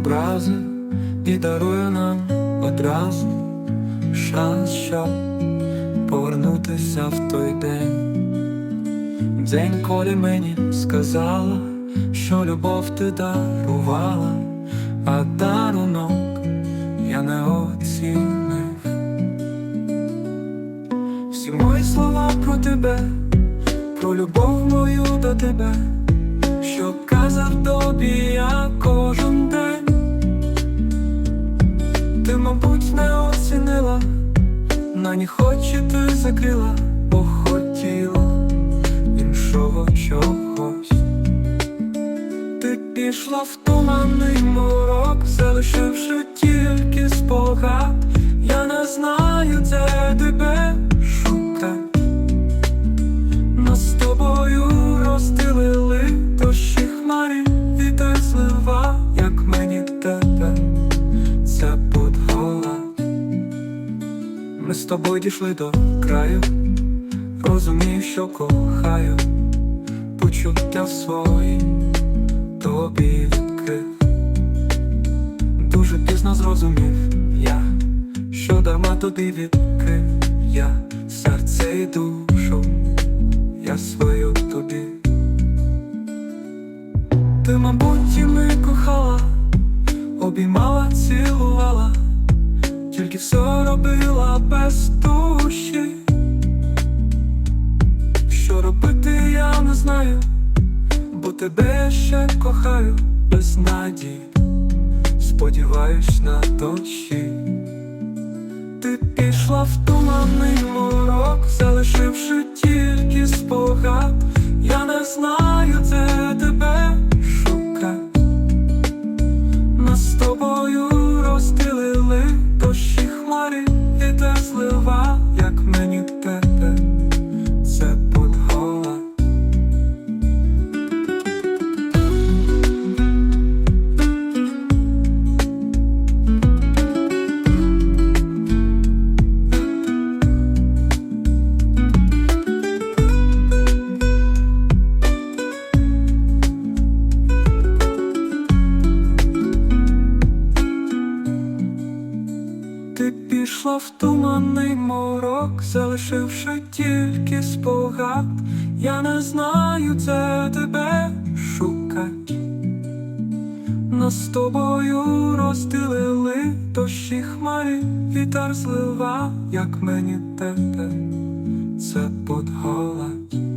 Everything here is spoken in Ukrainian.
образи і дарує нам одразу шанс, щоб повернутися в той день. День, коли мені сказала, що любов ти дарувала, а дарунок я не оцінив. Всі мої слова про тебе, про любов мою до тебе, що казав тобі я кожен день. На хоче, то ти закрила, бо хотіла іншого чогось. Ти пішла в туманний морок, залишивши тільки спогад. Ми з тобою дійшли до краю, розумію, що кохаю, почуття свої тобі відкрив. Дуже пізно зрозумів я, що дарма тобі відкрив я серце і душу, я свою тобі. Ти, мабуть, і ми кохала, обіймала, цілувала, тільки все робила без душі. Що робити, я не знаю, бо тебе ще кохаю без надії, сподіваюсь на дощі. Ти пішла в туманний морок, залишивши тільки спогад. Я не знаю, Пішла в туманний морок, залишивши тільки спогад, я не знаю, це тебе шукать. Нас з тобою розділили дощі хмарі, вітер злива, як мені тебе, це подголать.